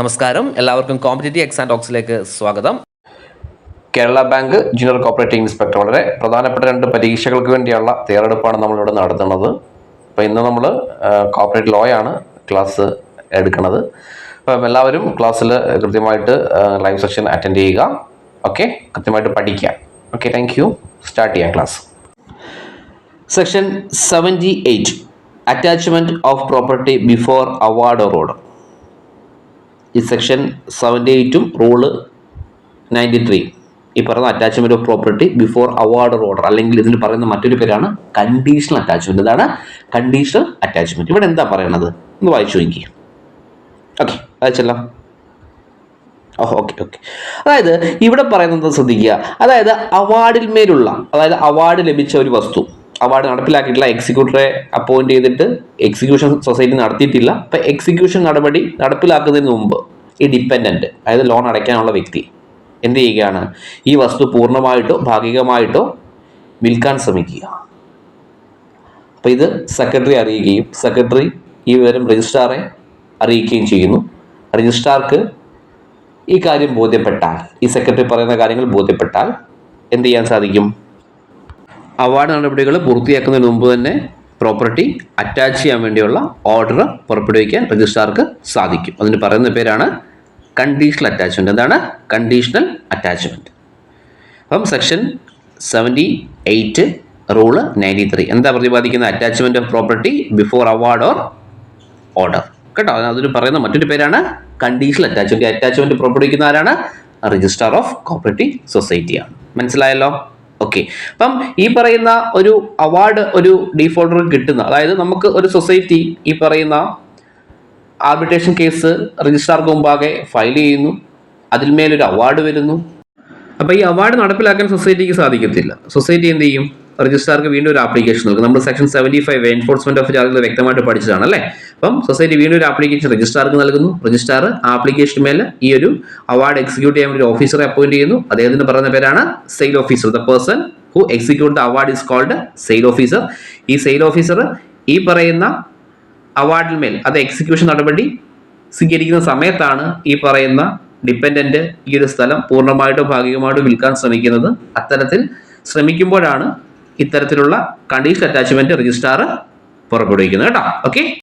നമസ്കാരം. എല്ലാവർക്കും competitive exam ടോക്സിലേക്ക് സ്വാഗതം. Kerala bank junior cooperative inspector വളരെ പ്രധാനപ്പെട്ട രണ്ട് പരീക്ഷകൾക്ക് വേണ്ടിയുള്ള തയ്യാറെടുപ്പാണ് നമ്മളിവിടെ നടത്തുന്നത്. അപ്പോൾ ഇന്ന് നമ്മൾ കോപ്പറേറ്റ് ലോ ആണ് ക്ലാസ് എടുക്കുന്നത്. അപ്പം എല്ലാവരും ക്ലാസ്സിൽ കൃത്യമായിട്ട് ലൈവ് സെഷൻ അറ്റൻഡ് ചെയ്യുക. ഓക്കെ കൃത്യമായിട്ട് പഠിക്കുക. ഓക്കെ താങ്ക് യു സ്റ്റാർട്ട് ചെയ്യാം class section seventy eight attachment of property before award or order ഈ സെക്ഷൻ സെവന്റി എയ്റ്റും റൂൾ നയന്റി ത്രീ ഈ പറയുന്ന attachment of property before award order അല്ലെങ്കിൽ ഇതിന് പറയുന്ന മറ്റൊരു പേരാണ് കണ്ടീഷണൽ അറ്റാച്ച്മെന്റ് ഇതാണ് കണ്ടീഷണൽ അറ്റാച്ച്മെന്റ് ഇവിടെ എന്താ പറയണത്? ഒന്ന് വായിച്ചു നോക്കി ഓക്കെ വായിച്ചല്ലോ. Okay okay. അതായത് ഇവിടെ പറയുന്നത് ശ്രദ്ധിക്കുക. അതായത് അവാർഡിന്മേലുള്ള അതായത് അവാർഡ് ലഭിച്ച ഒരു വസ്തു. അവാർഡ് നടപ്പിലാക്കിയിട്ടില്ല എക്സിക്യൂട്ടറെ അപ്പോയിന്റ് ചെയ്തിട്ട് എക്സിക്യൂഷൻ സൊസൈറ്റി നടത്തിയിട്ടില്ല. അപ്പൊ എക്സിക്യൂഷൻ നടപടി നടപ്പിലാക്കുന്നതിന് മുമ്പ് ഈ ഡിപ്പെൻഡന്റ് അതായത് ലോൺ അടയ്ക്കാനുള്ള വ്യക്തി എന്ത് ചെയ്യുകയാണ്? ഈ വസ്തു പൂർണമായിട്ടോ ഭാഗികമായിട്ടോ വിൽക്കാൻ ശ്രമിക്കുക. അപ്പോൾ ഇത് സെക്രട്ടറി അറിയിക്കുകയും സെക്രട്ടറി ഈ വിവരം രജിസ്ട്രാറെ അറിയിക്കുകയും ചെയ്യുന്നു. രജിസ്ട്രാർക്ക് ഈ കാര്യം ബോധ്യപ്പെട്ടാൽ ഈ സെക്രട്ടറി പറയുന്ന കാര്യങ്ങൾ ബോധ്യപ്പെട്ടാൽ എന്ത് ചെയ്യാൻ സാധിക്കും? അവാർഡ് നടപടികൾ പൂർത്തിയാക്കുന്നതിന് മുമ്പ് തന്നെ പ്രോപ്പർട്ടി അറ്റാച്ച് ചെയ്യാൻ വേണ്ടിയുള്ള ഓർഡർ പുറപ്പെടുവിക്കാൻ രജിസ്ട്രാർക്ക് സാധിക്കും. അതിന് പറയുന്ന പേരാണ് കണ്ടീഷണൽ അറ്റാച്ച്മെന്റ് എന്താണ്? കണ്ടീഷണൽ അറ്റാച്ച്മെന്റ് അപ്പം section seventy eight rule ninety three എന്താ പ്രതിപാദിക്കുന്ന attachment of property before award or order കേട്ടോ അതിന് പറയുന്ന മറ്റൊരു പേരാണ് കണ്ടീഷണൽ അറ്റാച്ച്മെന്റ് അറ്റാച്ച്മെന്റ് പുറപ്പെടുവിക്കുന്ന ആരാണ്? രജിസ്ട്രാർ ഓഫ് കോപ്പറേറ്റീവ് സൊസൈറ്റിയാണ് മനസ്സിലായല്ലോ? ഓക്കെ അപ്പം ഈ പറയുന്ന ഒരു അവാർഡ് ഒരു ഡീഫോൾഡർ കിട്ടുന്ന അതായത് നമുക്ക് ഒരു സൊസൈറ്റി ഈ പറയുന്ന ആർബിട്രേഷൻ കേസ് രജിസ്ട്രാർക്ക് മുമ്പാകെ ഫയൽ ചെയ്യുന്നു. അതിന്മേലൊരു അവാർഡ് വരുന്നു. അപ്പോൾ ഈ അവാർഡ് നടപ്പിലാക്കാൻ സൊസൈറ്റിക്ക് സാധിക്കത്തില്ല. സൊസൈറ്റി എന്ത് ചെയ്യും? രജിസ്ട്രാർക്ക് വീണ്ടും ഒരു ആപ്ലിക്കേഷൻ നൽകും. നമ്മൾ section seventy five enforcement of charge വ്യക്തമായിട്ട് പഠിച്ചതാണ് അല്ലേ? അപ്പം സൊസൈറ്റി വീണ്ടും ഒരു ആപ്ലിക്കേഷൻ രജിസ്ട്രാർക്ക് നൽകുന്നു. രജിസ്ട്രാർ ആപ്ലിക്കേഷൻ മേലെ ഈ ഒരു അവാർഡ് എക്സിക്യൂട്ട് ചെയ്യാൻ ഒരു ഓഫീസറെ അപ്പോയിന്റ് ചെയ്യുന്നു. അദ്ദേഹത്തിന് പറയുന്ന പേരാണ് sale officer the person who execute the award is called sale officer ഈ സെയിൽ ഓഫീസർ ഈ പറയുന്ന അവാർഡിന്മേൽ അത് എക്സിക്യൂഷൻ നടപടി സ്വീകരിക്കുന്ന സമയത്താണ് ഈ പറയുന്ന ഡിപ്പെൻഡന്റ് ഈ ഒരു സ്ഥലം പൂർണമായിട്ടോ ഭാഗികമായിട്ടോ വിൽക്കാൻ ശ്രമിക്കുന്നത്. അത്തരത്തിൽ ശ്രമിക്കുമ്പോഴാണ് ഇത്തരത്തിലുള്ള കണ്ടീഷൻ അറ്റാച്ച്മെന്റ് രജിസ്ട്രാർ പുറപ്പെടുവിക്കുന്നത് കേട്ടോ. ഓക്കെ